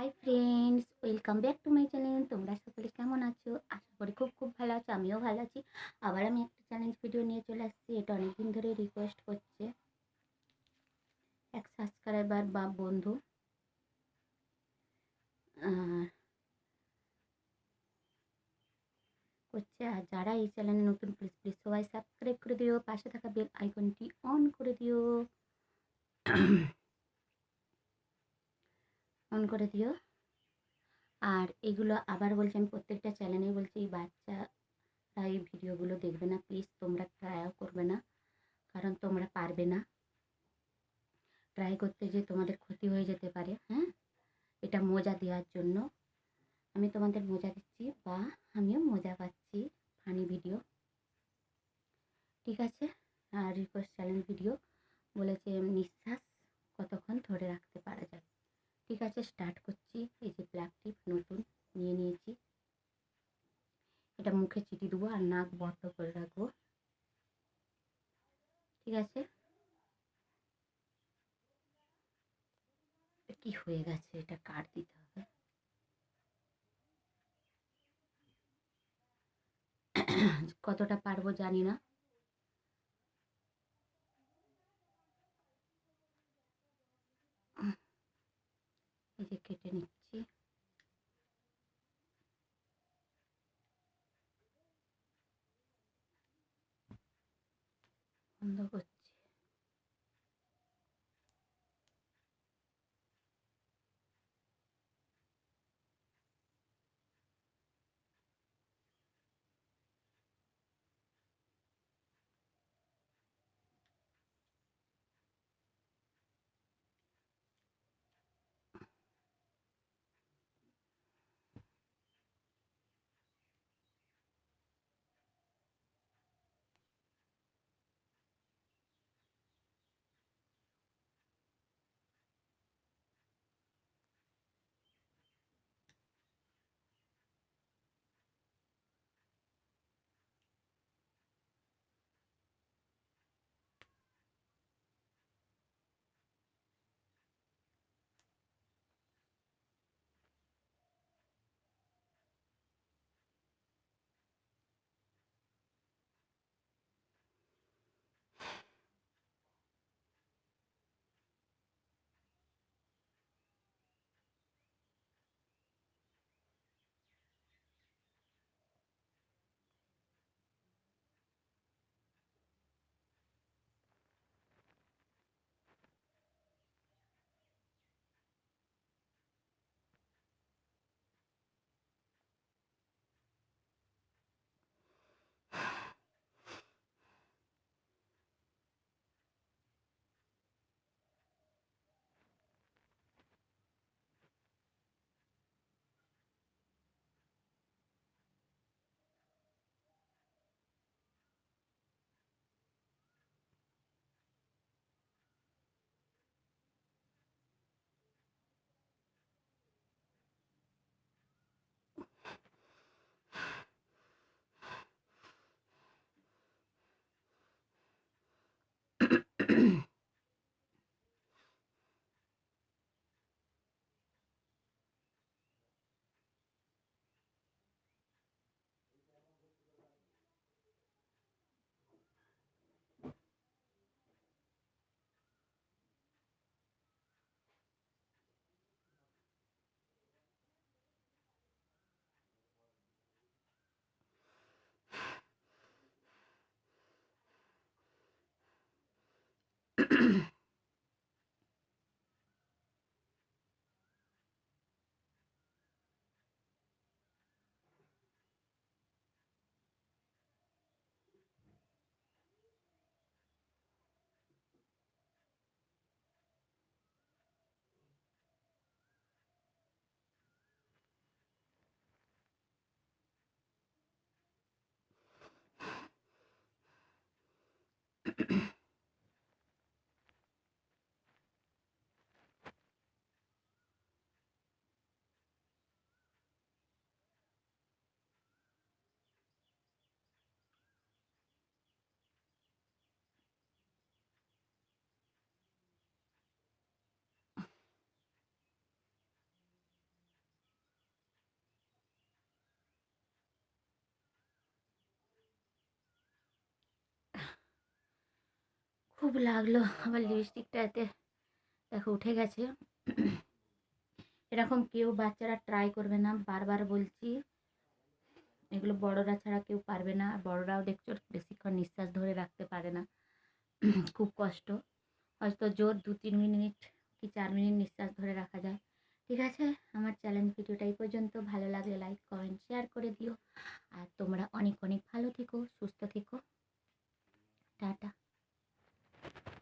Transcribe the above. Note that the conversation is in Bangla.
Hi friends welcome back to my channel তোমরা সকলে কেমন আছো? আশা করি খুব খুব ভালো আছো, আমিও ভালো আছি। আবার আমি একটা চ্যালেঞ্জ ভিডিও নিয়ে চলে আসছি, এটা অনেকদিন ধরে রিকোয়েস্ট করছে এক সাবস্ক্রাইবার বা বন্ধু। করছে, আর যারা এই চ্যানেলে নতুন প্লিজ প্লিজ সবাই সাবস্ক্রাইব করে দিও। পাশে থাকা বেল আইকনটি অন করে দিও। অন করে দিও। আর এগুলো আবার বলছি, আমি প্রত্যেকটা চ্যানেলেই বলছি বাচ্চারা এই ভিডিওগুলো দেখবে না প্লিজ তোমরা ট্রাইও করবে না, কারণ তোমরা পারবে না। ট্রাই করতে যে তোমাদের ক্ষতি হয়ে যেতে পারে হ্যাঁ? এটা মজা দেওয়ার জন্য। আমি তোমাদের মজা দিচ্ছি, বা আমিও মজা পাচ্ছি ফানি ভিডিও ঠিক আছে? আর রিকোয়েস্ট চ্যানেল ভিডিও বলেছে, নিঃশ্বাস কতক্ষণ ধরে রাখতে পারা যায় ঠিক আছে স্টার্ট করছি। এই যে ব্ল্যাক টিপ নতুন নিয়ে নিয়েছি। এটা মুখে চিটি দেবো আর নাক বন্ধ করে রাখব। ঠিক আছে? কি হয়ে গেছে? এটা কাট দিতে হবে? কতটা পারব জানি না। কেটে নিচ্ছি বন্ধ করছি খুব লাগল। আমার লিপস্টিকটা এতে দেখো উঠে গেছে। এরকম কেউ বাচ্চারা ট্রাই করবে না। বারবার বলছি, এগুলো বড়রা ছাড়া কেউ পারবে না। বড়রাও দেখছ বেশিক্ষণ নিঃশ্বাস ধরে রাখতে পারে না। খুব কষ্ট। হয়তো জোর দু তিন মিনিট কি চার মিনিট নিঃশ্বাস ধরে রাখা যায়। ঠিক আছে, আমার চ্যালেঞ্জ ভিডিওটা এই পর্যন্ত। ভালো লাগলে লাইক কমেন্ট শেয়ার করে দিও। আর তোমরা অনেক অনেক ভালো থেকো, সুস্থ থেকো। টাটা।